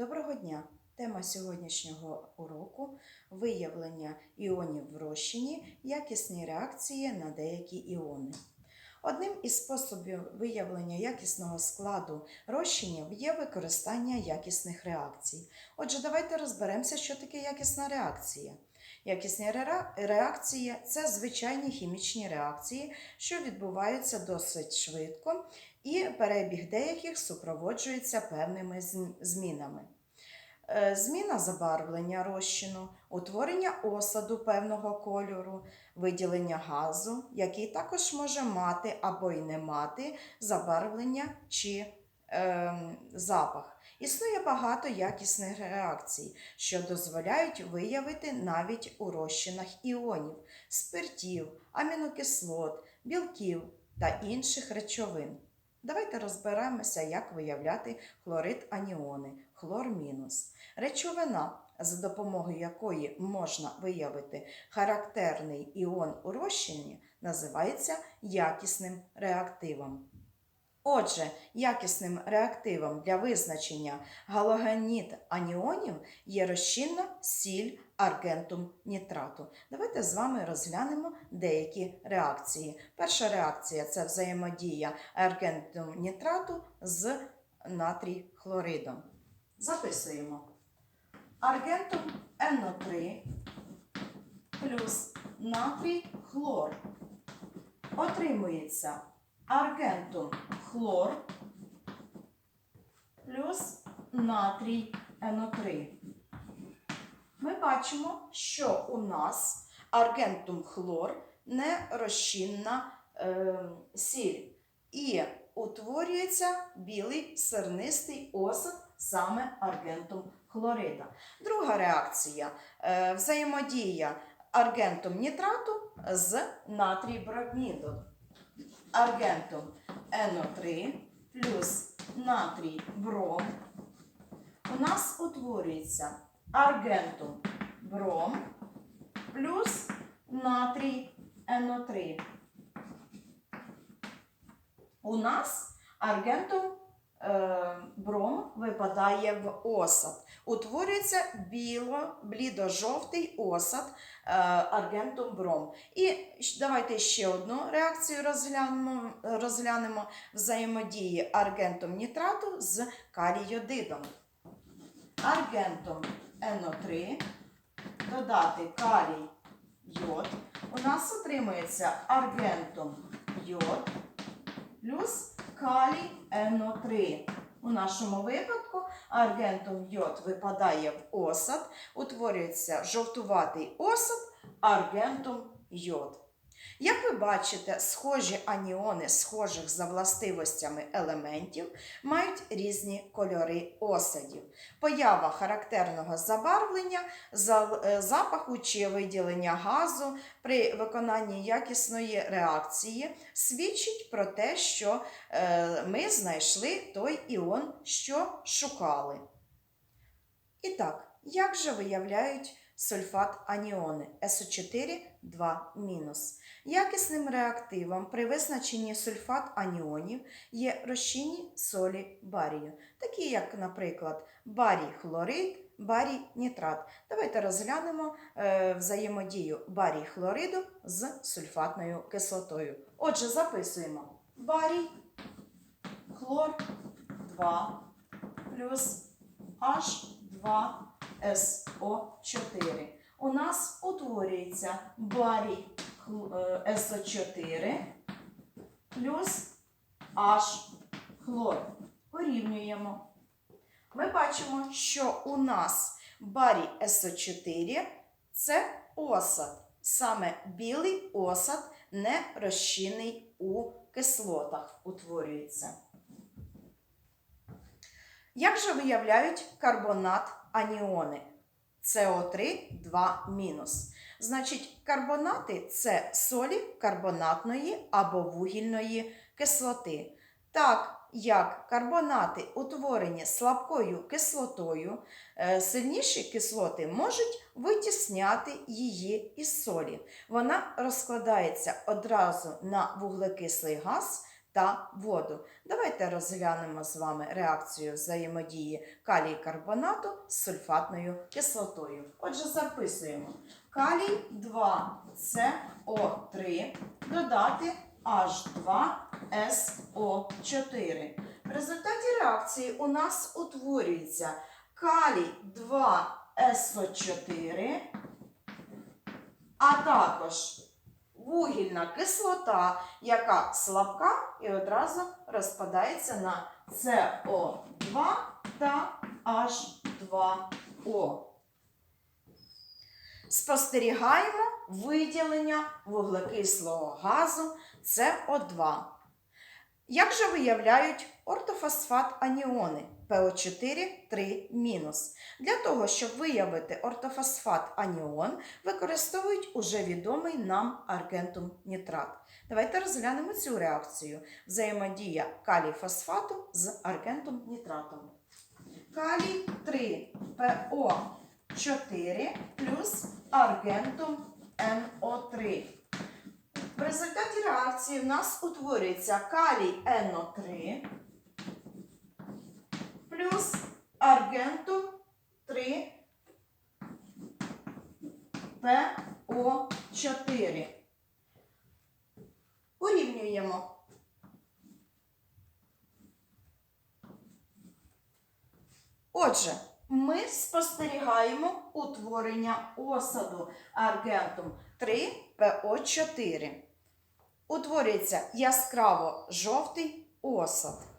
Доброго дня! Тема сьогоднішнього уроку виявлення іонів в розчині, якісні реакції на деякі іони. Одним із способів виявлення якісного складу розчинів є використання якісних реакцій. Отже, давайте розберемося, що таке якісна реакція. Якісні реакції це звичайні хімічні реакції, що відбуваються досить швидко, і перебіг деяких супроводжується певними змінами. Е, Зміна забарвлення розчину, утворення осаду певного кольору, виділення газу, який також може мати або й не мати забарвлення чи ем, запах. Існує багато якісних реакцій, що дозволяють виявити навіть у розчинах іонів, спиртів, амінокислот, білків та інших речовин. Давайте розберемося, як виявляти хлорид аніони, хлор мінус. Речовина, за допомогою якої можна виявити характерний іон у розчині, називається якісним реактивом. Отже, якісним реактивом для визначення галогеніт аніонів є розчинна сіль аргентум нітрату. Давайте з вами розглянемо деякі реакції. Перша реакція це взаємодія аргентум нітрату з натрій хлоридом. Записуємо. Аргентум НО3 плюс натрій хлор. Отримується аргентум хлор плюс натрій НО3. Ми бачимо, що у нас аргентум хлор не розчинна е, сіль. І утворюється білий сернистий осад саме аргентум хлорида. Друга реакція е, взаємодія аргентум нітрату з натрій бромідом. Аргентум НО3 плюс натрій бром. У нас утворюється аргентум бром плюс натрій НО3. У нас аргентум е, бром випадає в осад. Утворюється біло, блідо-жовтий осад е, аргентум бром. І давайте ще одну реакцію розглянемо, розглянемо взаємодії аргентум нітрату з калійодидом. Аргентум НО3 додати калій йод. У нас отримується аргентум йод калій НО3. У нашому випадку аргентум йод випадає в осад, утворюється жовтуватий осад аргентум йод. Як ви бачите, схожі аніони схожих за властивостями елементів мають різні кольори осадів. Поява характерного забарвлення, е, запаху чи виділення газу при виконанні якісної реакції свідчить про те, що е, ми знайшли той іон, що шукали. І так, як же виявляють сульфат аніони СО4 2 Якісним реактивом при визначенні сульфат аніонів є розчинні солі барію, такі як, наприклад, барій хлорид, барій нітрат. Давайте розглянемо е, взаємодію барій хлориду з сульфатною кислотою. Отже, записуємо барій хлор 2 плюс H2SO4. У нас утворюється барій е, СО4 плюс H хлор. Порівнюємо. Ми бачимо, що у нас барій СО4 це осад. Саме білий осад не розчинний у кислотах утворюється. Як же виявляють карбонат аніони? СО3 2 Значить, карбонати це солі карбонатної або вугільної кислоти. Так як карбонати утворені слабкою кислотою, е, сильніші кислоти можуть витісняти її із солі. Вона розкладається одразу на вуглекислий газ та воду. Давайте розглянемо з вами реакцію взаємодії калій карбонату з сульфатною кислотою. Отже, записуємо калій 2СО3 додати H2SO4. В результаті реакції у нас утворюється калій 2СО4, а також вугільна кислота, яка слабка і одразу розпадається на СО2 та H2O. Спостерігаємо виділення вуглекислого газу СО2. Як же виявляють ортофосфат аніони ПО4 3 Для того, щоб виявити ортофосфат аніон, використовують уже відомий нам аргентум нітрат. Давайте розглянемо цю реакцію. Взаємодія калій фосфату з аргентум нітратом. Калій 3 ПО4 плюс аргентум НО3. В результаті реакції в нас утворюється калій НО3 плюс аргентум 3 ПО4. Урівнюємо. Отже, ми спостерігаємо утворення осаду аргентум 3 ПО4. Утворюється яскраво жовтий осад.